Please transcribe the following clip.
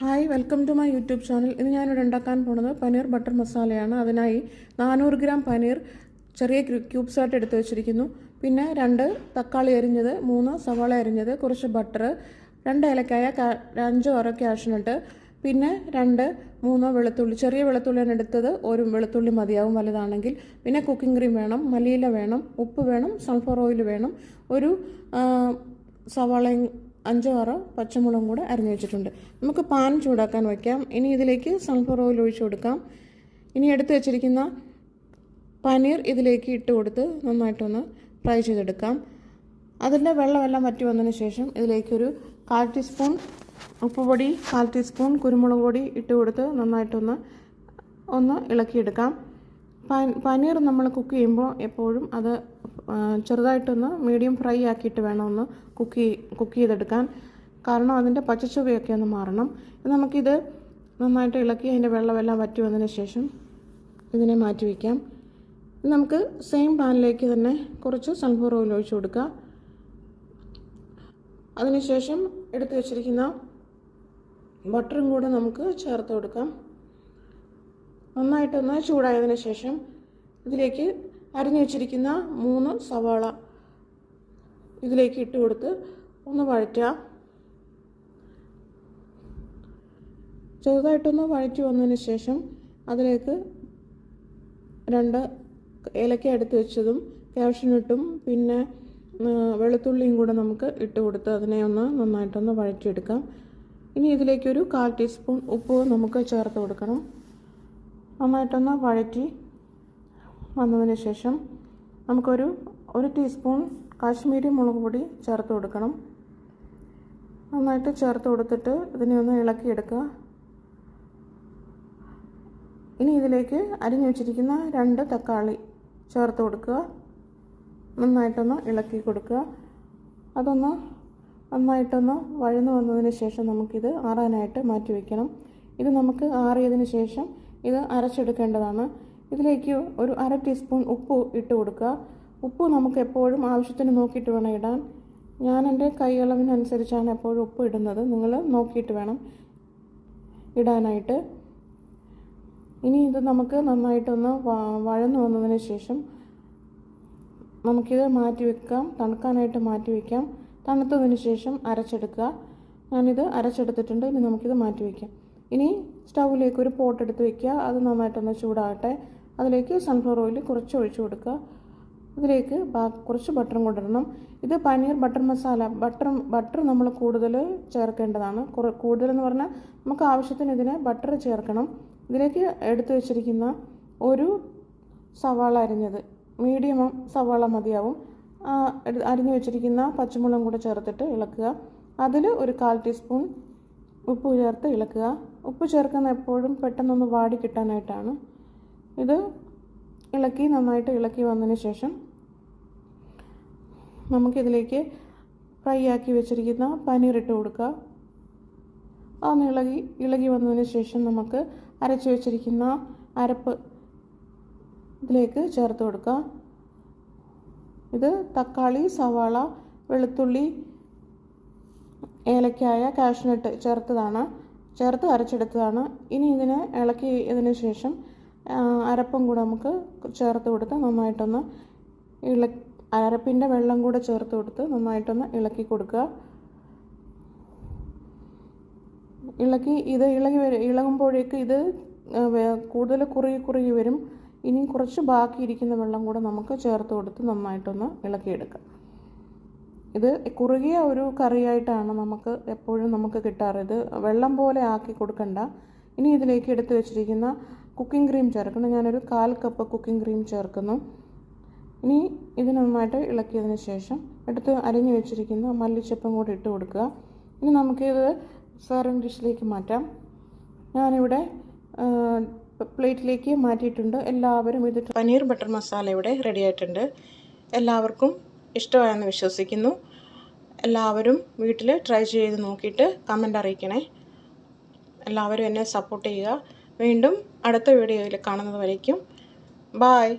Hi welcome to my YouTube channel ഇന്ന് ഞാനിവിടെ ഉണ്ടാക്കാൻ പോണത് പനീർ ബട്ടർ മസാലയാണ് അതിനായി നാനൂറ് ഗ്രാം പനീർ ചെറിയ ക്യൂബ്സ് ആയിട്ട് എടുത്തു വെച്ചിരിക്കുന്നു. പിന്നെ രണ്ട് തക്കാളി അരിഞ്ഞത് മൂന്ന് സവാള അരിഞ്ഞത് കുറച്ച് ബട്ടർ രണ്ട് ഏലക്കായ അഞ്ചോ ആറോ ക്യാഷിനിട്ട് പിന്നെ രണ്ട് മൂന്നോ വെളുത്തുള്ളി ചെറിയ വെളുത്തുള്ളിയാണ് എടുത്തത്. ഒരു വെളുത്തുള്ളി മതിയാവും വലുതാണെങ്കിൽ. പിന്നെ കുക്കിംഗ് ക്രീം വേണം മല്ലിയില വേണം ഉപ്പ് വേണം സൺഫ്ലവർ ഓയിൽ വേണം. ഒരു സവാളയും അഞ്ചോ ആറോ പച്ചമുളകും കൂടെ അരിഞ്ഞു വെച്ചിട്ടുണ്ട്. നമുക്ക് പാൻ ചൂടാക്കാൻ വയ്ക്കാം ഇനി ഇതിലേക്ക് സൾഫർ ഓയിൽ ഒഴിച്ചു കൊടുക്കാം. ഇനി എടുത്തു വെച്ചിരിക്കുന്ന പനീർ ഇതിലേക്ക് ഇട്ട് കൊടുത്ത് നന്നായിട്ടൊന്ന് ഫ്രൈ ചെയ്തെടുക്കാം. അതിന്റെ വെള്ളമെല്ലാം വറ്റി വന്നതിന് ശേഷം ഇതിലേക്കൊരു കാൽ ടീസ്പൂൺ ഉപ്പുപൊടി കാൽ ടീസ്പൂൺ കുരുമുളക് പൊടി ഇട്ട് കൊടുത്ത് നന്നായിട്ടൊന്ന് ഒന്ന് ഇളക്കിയെടുക്കാം. പനീർ നമ്മൾ കുക്ക് ചെയ്യുമ്പോൾ എപ്പോഴും അത് ചെറുതായിട്ടൊന്ന് മീഡിയം ഫ്രൈ ആക്കിയിട്ട് വേണം ഒന്ന് കുക്ക് കുക്ക് ചെയ്തെടുക്കാൻ. കാരണം അതിന്റെ പച്ചച്ചുവയൊക്കെ ഒന്ന് മാറണം. നമുക്കിത് നന്നായിട്ട് ഇളക്കി അതിന്റെ വെള്ളമെല്ലാം വറ്റി വന്നതിന് ശേഷം ഇതിനെ മാറ്റി വയ്ക്കാം. നമുക്ക് സെയിം പാനിലേക്ക് തന്നെ കുറച്ച് സൺഫ്ലവർ ഓയിൽ ഒഴിച്ചു കൊടുക്കുക. അതിനുശേഷം എടുത്തു വച്ചിരിക്കുന്ന ബട്ടറും കൂടെ നമുക്ക് ചേർത്ത് കൊടുക്കാം. നന്നായിട്ടൊന്ന് ചൂടായതിന് ശേഷം ഇതിലേക്ക് അരിഞ്ഞു വെച്ചിരിക്കുന്ന മൂന്ന് സവാള ഇതിലേക്ക് ഇട്ട് കൊടുത്ത് ഒന്ന് വഴറ്റുക. ചെറുതായിട്ടൊന്ന് വഴറ്റി വന്നതിന് ശേഷം അതിലേക്ക് രണ്ട് ഏലക്ക എടുത്ത് വെച്ചതും ക്യാഷ്നട്ടും പിന്നെ വെളുത്തുള്ളിയും കൂടെ നമുക്ക് ഇട്ട് കൊടുത്ത് അതിനെ ഒന്ന് നന്നായിട്ടൊന്ന് വഴറ്റിയെടുക്കാം. ഇനി ഇതിലേക്കൊരു കാൽ ടീസ്പൂൺ ഉപ്പ് നമുക്ക് ചേർത്ത് കൊടുക്കണം. നന്നായിട്ടൊന്ന് വഴറ്റി വന്നതിന് ശേഷം നമുക്കൊരു ഒരു ടീസ്പൂൺ കാശ്മീരി മുളക് പൊടി ചേർത്ത് കൊടുക്കണം. നന്നായിട്ട് ചേർത്ത് കൊടുത്തിട്ട് ഇതിനെ ഒന്ന് ഇളക്കിയെടുക്കുക ഇനി ഇതിലേക്ക് അരിഞ്ഞു വെച്ചിരിക്കുന്ന രണ്ട് തക്കാളി ചേർത്ത് കൊടുക്കുക. നന്നായിട്ടൊന്ന് ഇളക്കി കൊടുക്കുക. അതൊന്ന് നന്നായിട്ടൊന്ന് വഴന്നു വന്നതിന് ശേഷം നമുക്കിത് ആറാനായിട്ട് മാറ്റി വയ്ക്കണം ഇത് നമുക്ക് ആറിയതിന് ശേഷം ഇത് അരച്ചെടുക്കേണ്ടതാണ്. ഇതിലേക്ക് ഒരു അര ടീസ്പൂൺ ഉപ്പ് ഇട്ട് കൊടുക്കുക. ഉപ്പ് നമുക്ക് എപ്പോഴും ആവശ്യത്തിന് നോക്കിയിട്ട് വേണം ഇടാൻ. ഞാൻ എന്റെ കൈയളവിനനുസരിച്ചാണ് എപ്പോഴും ഉപ്പ് ഇടുന്നത്. നിങ്ങൾ നോക്കിയിട്ട് വേണം ഇടാനായിട്ട്. ഇനി ഇത് നമുക്ക് നന്നായിട്ടൊന്ന് വഴന്നു വന്നതിന് ശേഷം നമുക്കിത് മാറ്റി വെക്കാം. തണുക്കാനായിട്ട് മാറ്റി വെക്കാം. തണുത്തതിന് ശേഷം അരച്ചെടുക്കുക. ഞാനിത് അരച്ചെടുത്തിട്ടുണ്ട്. ഇനി നമുക്കിത് മാറ്റി വയ്ക്കാം ഇനി സ്റ്റൗവിലേക്ക് ഒരു പോട്ട് എടുത്ത് വെക്കുക. അത് നന്നായിട്ടൊന്ന് ചൂടാകട്ടെ. അതിലേക്ക് സൺഫ്ലവർ ഓയിൽ കുറച്ച് ഒഴിച്ചു കൊടുക്കുക. ഇതിലേക്ക് കുറച്ച് ബട്ടറും കൊണ്ടിടണം. ഇത് paneer butter masala butter butter നമ്മൾ കൂടുതൽ ചേർക്കേണ്ടതാണ്. കൂടുതലെന്ന് പറഞ്ഞാൽ നമുക്ക് ആവശ്യത്തിന് ഇതിന് ബട്ടർ ചേർക്കണം. ഇതിലേക്ക് എടുത്തു വെച്ചിരിക്കുന്ന ഒരു സവാള അരിഞ്ഞത് മീഡിയം സവാള മതിയാവും. അരിഞ്ഞു വെച്ചിരിക്കുന്ന പച്ചമുളകും കൂടെ ചേർത്തിട്ട് ഇളക്കുക. അതിൽ ഒരു കാൽ ടീസ്പൂൺ ഉപ്പ് ചേർത്ത് ഇളക്കുക. ഉപ്പ് ചേർക്കുന്ന എപ്പോഴും പെട്ടെന്നൊന്ന് വാടി കിട്ടാനായിട്ടാണ്. ഇത് ഇളക്കി നന്നായിട്ട് ഇളക്കി വന്നതിന് ശേഷം നമുക്കിതിലേക്ക് ഫ്രൈ ആക്കി വെച്ചിരിക്കുന്ന പനീർ ഇട്ട് കൊടുക്കുക അതൊന്ന് ഇളകി ഇളകി വന്നതിന് ശേഷം നമുക്ക് അരച്ച് വെച്ചിരിക്കുന്ന അരപ്പ് ഇതിലേക്ക് ചേർത്ത് കൊടുക്കുക ഇത് തക്കാളി സവാള വെളുത്തുള്ളി ഏലക്കായ കാഷ്നട്ട് ചേർത്തതാണ്. ചേർത്ത് അരച്ചെടുത്തതാണ്. ഇനി ഇതിനെ ഇളക്കി ഇതിന് ശേഷം അരപ്പും കൂടെ നമുക്ക് ചേർത്ത് കൊടുത്ത് നന്നായിട്ടൊന്ന് ഇള അരപ്പിന്റെ വെള്ളം കൂടെ ചേർത്ത് കൊടുത്ത് നന്നായിട്ടൊന്ന് ഇളക്കി കൊടുക്കുക. ഇളക്കി ഇത് ഇളകി വരും ഇളകുമ്പോഴേക്ക് ഇത് കൂടുതൽ കുറുകി കുറുകി വരും. ഇനി കുറച്ച് ബാക്കിയിരിക്കുന്ന വെള്ളം കൂടെ നമുക്ക് ചേർത്ത് കൊടുത്ത് നന്നായിട്ടൊന്ന് ഇളക്കിയെടുക്കാം. ഇത് കുറുകിയ ഒരു കറിയായിട്ടാണ് നമുക്ക് എപ്പോഴും നമുക്ക് കിട്ടാറ് ഇത് വെള്ളം പോലെ ആക്കി കൊടുക്കണ്ട. ഇനി ഇതിലേക്ക് എടുത്തു വെച്ചിരിക്കുന്ന കുക്കിംഗ് ക്രീം ചേർക്കണം ഞാനൊരു കാൽ കപ്പ് കുക്കിംഗ് ക്രീം ചേർക്കുന്നു. ഇനി ഇത് നന്നായിട്ട് ഇളക്കിയതിന് ശേഷം എടുത്ത് അരിഞ്ഞു വെച്ചിരിക്കുന്ന മല്ലിച്ചപ്പും കൂടി ഇട്ട് കൊടുക്കുക. ഇനി നമുക്കിത് സർവിങ് ഡിഷിലേക്ക് മാറ്റാം. ഞാനിവിടെ പ്ലേറ്റിലേക്ക് മാറ്റിയിട്ടുണ്ട്. എല്ലാവരും ഇത് പനീർ ബട്ടർ മസാല ഇവിടെ റെഡി ആയിട്ടുണ്ട്. എല്ലാവർക്കും ഇഷ്ടമായെന്ന് വിശ്വസിക്കുന്നു. എല്ലാവരും വീട്ടിൽ ട്രൈ ചെയ്ത് നോക്കിയിട്ട് കമന്റ് അറിയിക്കണേ. എല്ലാവരും എന്നെ സപ്പോർട്ട് ചെയ്യുക. വീണ്ടും അടുത്ത വീഡിയോയിൽ കാണുന്നത് വരയ്ക്കും ബായ്